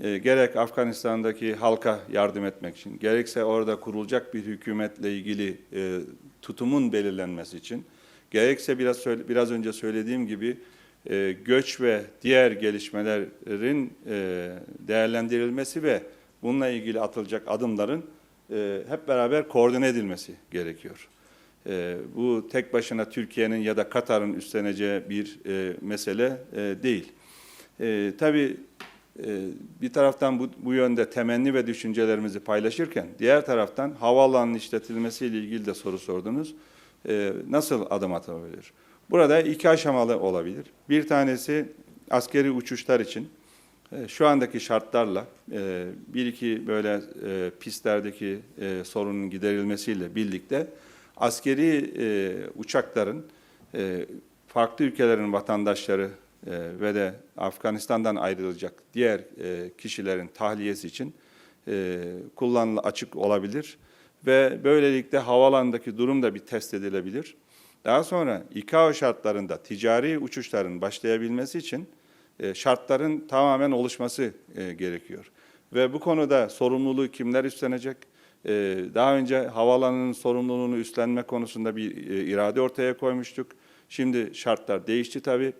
e, gerek Afganistan'daki halka yardım etmek için, gerekse orada kurulacak bir hükümetle ilgili e, tutumun belirlenmesi için, gerekse biraz biraz önce söylediğim gibi e, göç ve diğer gelişmelerin e, değerlendirilmesi ve bununla ilgili atılacak adımların e, hep beraber koordine edilmesi gerekiyor. E, bu tek başına Türkiye'nin ya da Katar'ın üstleneceği bir e, mesele e, değil. E, tabii bir taraftan bu, bu yönde temenni ve düşüncelerimizi paylaşırken diğer taraftan havaalanının işletilmesiyle ilgili de soru sordunuz. E, nasıl adım atılabilir? Burada iki aşamalı olabilir. Bir tanesi askeri uçuşlar için e, şu andaki şartlarla e, bir iki böyle e, pistlerdeki e, sorunun giderilmesiyle birlikte askeri e, uçakların e, farklı ülkelerin vatandaşları ve de Afganistan'dan ayrılacak diğer e, kişilerin tahliyesi için e, kullanılı açık olabilir ve böylelikle havalandaki durum da bir test edilebilir. Daha sonra ICAO şartlarında ticari uçuşların başlayabilmesi için e, şartların tamamen oluşması e, gerekiyor. Ve bu konuda sorumluluğu kimler üstlenecek? E, Daha önce havaalanının sorumluluğunu üstlenme konusunda bir e, irade ortaya koymuştuk. Şimdi şartlar değişti tabii.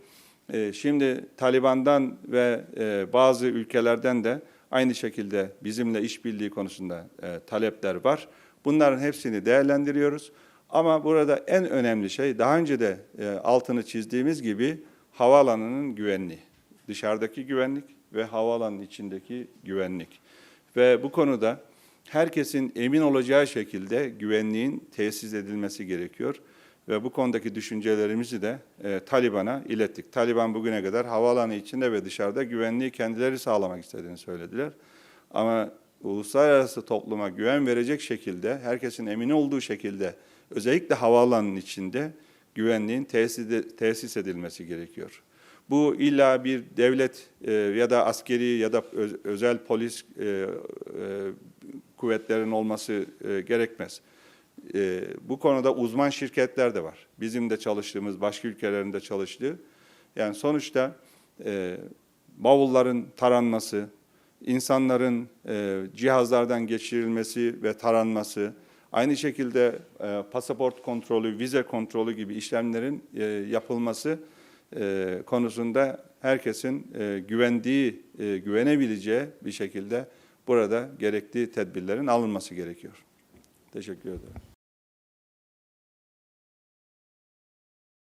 E, Şimdi Taliban'dan ve e, bazı ülkelerden de aynı şekilde bizimle işbirliği konusunda e, talepler var. Bunların hepsini değerlendiriyoruz. Ama burada en önemli şey daha önce de altını çizdiğimiz gibi havaalanının güvenliği. Dışarıdaki güvenlik ve havaalanının içindeki güvenlik. Ve bu konuda herkesin emin olacağı şekilde güvenliğin tesis edilmesi gerekiyor. Ve bu konudaki düşüncelerimizi de e, Taliban'a ilettik. Taliban bugüne kadar havaalanı içinde ve dışarıda güvenliği kendileri sağlamak istediğini söylediler. Ama uluslararası topluma güven verecek şekilde, herkesin emin olduğu şekilde özellikle havaalanının içinde güvenliğin tesis, edilmesi gerekiyor. Bu illa bir devlet e, ya da askeri ya da öz- özel polis e, e, kuvvetlerin olması e, gerekmez. E, bu konuda uzman şirketler de var. Bizim de çalıştığımız, başka ülkelerin de çalıştığı. Yani sonuçta e, bavulların taranması, insanların e, cihazlardan geçirilmesi ve taranması, aynı şekilde e, pasaport kontrolü, vize kontrolü gibi işlemlerin e, yapılması e, konusunda herkesin e, güvendiği, e, güvenebileceği bir şekilde burada gerekli tedbirlerin alınması gerekiyor. Teşekkür ederim.